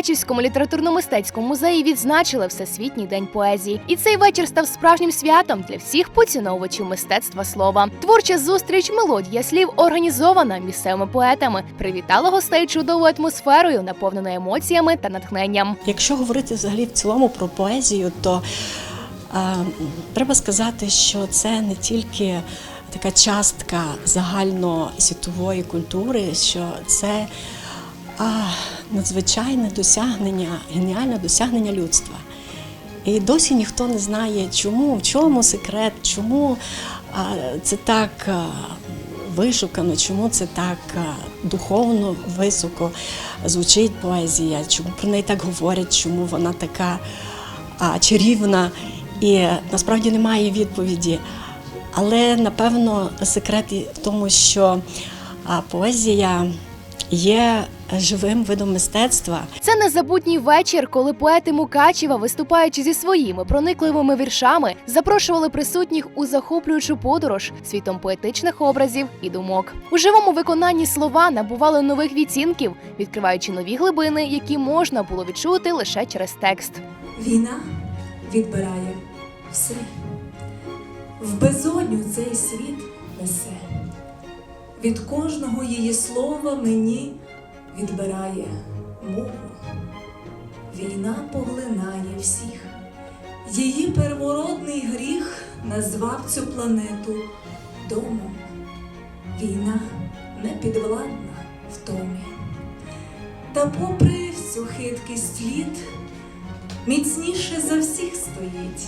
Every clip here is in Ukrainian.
Мукачівському літературно-мистецькому музеї відзначили Всесвітній день поезії, і цей вечір став справжнім святом для всіх поціновувачів мистецтва слова. Творча зустріч мелодія слів організована місцевими поетами. Привітала гостей чудовою атмосферою, наповненою емоціями та натхненням. Якщо говорити взагалі в цілому про поезію, то е, треба сказати, що це не тільки така частка загальносвітової культури, що це а, надзвичайне досягнення, геніальне досягнення людства. І досі ніхто не знає, чому, в чому секрет, чому це так вишукано, чому це так духовно високо звучить поезія, чому про неї так говорять, чому вона така чарівна. І насправді немає відповіді. Але напевно секрет в тому, що поезія є живим видом мистецтва, Це незабутній вечір, коли поети Мукачева, виступаючи зі своїми проникливими віршами, запрошували присутніх у захоплюючу подорож світом поетичних образів і думок. У живому виконанні слова набували нових відцінків, відкриваючи нові глибини, які можна було відчути лише через текст. Війна відбирає все. В безодню цей світ несе. Від кожного її слова мені відбирає мову. Війна поглинає всіх. Її первородний гріх назвав цю планету домом. Війна не підвладна втомі. Та попри всю хиткість літ, міцніше за всіх стоїть,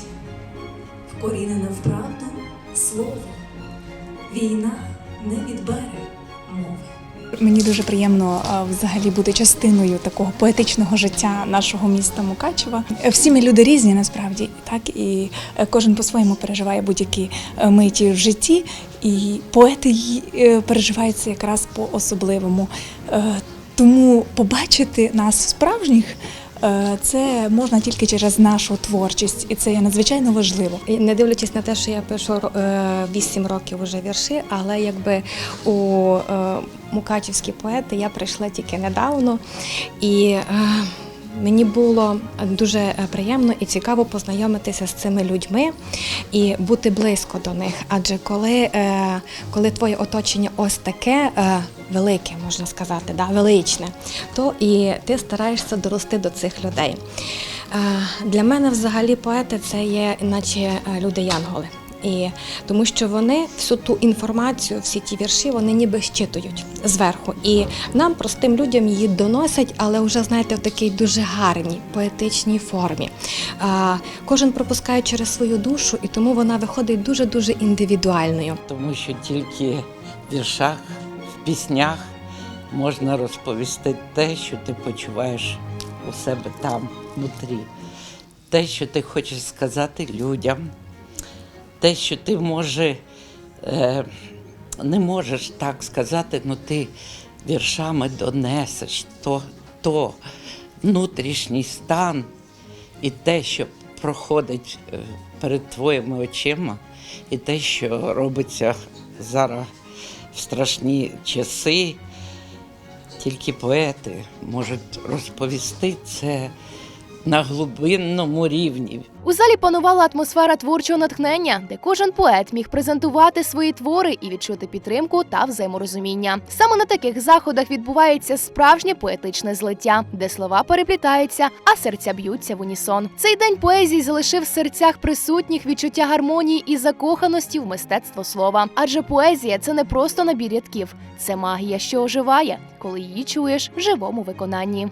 вкорінене в правду слово. Війна не відбере мови. Мені дуже приємно взагалі бути частиною такого поетичного життя нашого міста Мукачева. Всі ми люди різні насправді, так і е, кожен по-своєму переживає будь-які е, миті в житті, і поети е, переживають це якраз по-особливому. Е, Тому побачити нас справжніх. Е, Це можна тільки через нашу творчість, і це є надзвичайно важливо. Не дивлячись на те, що я пишу е, 8 років уже вірші, але якби у е, мукачівські поети я прийшла тільки недавно, і е, мені було дуже е, приємно і цікаво познайомитися з цими людьми і бути близько до них. Адже коли, е, коли твоє оточення ось таке. Е, Велике, можна сказати, да, величне, то і ти стараєшся дорости до цих людей. Е, Для мене взагалі поети це є, наче е, люди-янголи. І тому що вони всю ту інформацію, всі ті вірші, вони ніби щитують зверху. І нам, простим людям, її доносять, але вже знаєте, в такій дуже гарній поетичній формі. А, Кожен пропускає через свою душу, і тому вона виходить дуже дуже індивідуальною. тому що тільки в віршах, піснях можна розповісти те, що ти почуваєш у себе там, внутрі, те, що ти хочеш сказати людям, те, що ти може, е, не можеш так сказати, але ти віршами донесеш то, то внутрішній стан і те, що проходить е, перед твоїми очима, і те, що робиться зараз страшні часи, тільки поети можуть розповісти це на глибинному рівні. У залі панувала атмосфера творчого натхнення, де кожен поет міг презентувати свої твори і відчути підтримку та взаєморозуміння. Саме на таких заходах відбувається справжнє поетичне злиття, де слова переплітаються, а серця б'ються в унісон. Цей день поезії залишив в серцях присутніх відчуття гармонії і закоханості в мистецтво слова. Адже поезія це не просто набір рядків, це магія, що оживає, коли її чуєш в живому виконанні.